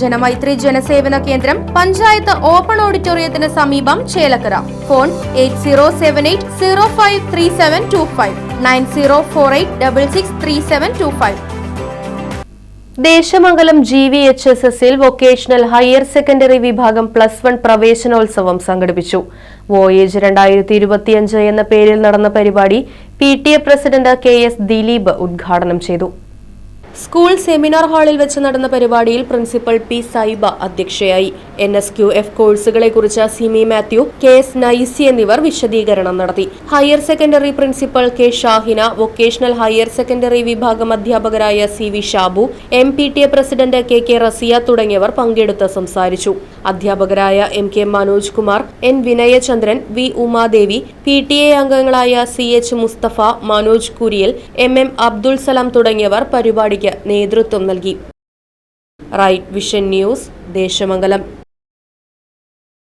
ജനമൈത്രി ജനസേവന കേന്ദ്രം പഞ്ചായത്ത് ഓപ്പൺ ഓഡിറ്റോറിയത്തിന് സമീപം Chelakkara. Phone eight zero seven eight zero five three seven two five nine zero four eight double six three seven two five. Desamangalam G V H S എസിൽ vocational higher secondary വിഭാഗം plus one പ്രവേശനോത്സവം സംഘടിപ്പിച്ചു. Voyage രണ്ടായിരത്തി ഇരുപത്തിയഞ്ച് എന്ന പേരിൽ നടന്ന പരിപാടി P T A president K S Dileep ഉദ്ഘാടനം ചെയ്തു. സ്കൂൾ സെമിനാർ ഹാളിൽ വെച്ച് നടന്ന പരിപാടിയിൽ പ്രിൻസിപ്പൽ പി സൈബ അധ്യക്ഷയായി. എൻ എസ് ക്യു എഫ് കോഴ്സുകളെ കുറിച്ച് സിമി മാത്യു കെ എസ് നൈസി എന്നിവർ വിശദീകരണം നടത്തി. Higher secondary principal K Shahina vocational higher secondary വിഭാഗം അധ്യാപകരായ C V Shabu M P T A president K K Rasiya തുടങ്ങിയവർ പങ്കെടുത്ത് സംസാരിച്ചു. അധ്യാപകരായ M K Manoj Kumar N Vinayachandran V Umadevi P T A അംഗങ്ങളായ C H Mustafa Manoj Kuriyal M M Abdul Salam തുടങ്ങിയവർ നേതൃത്വം നൽകി. Right Vision News Desamangalam.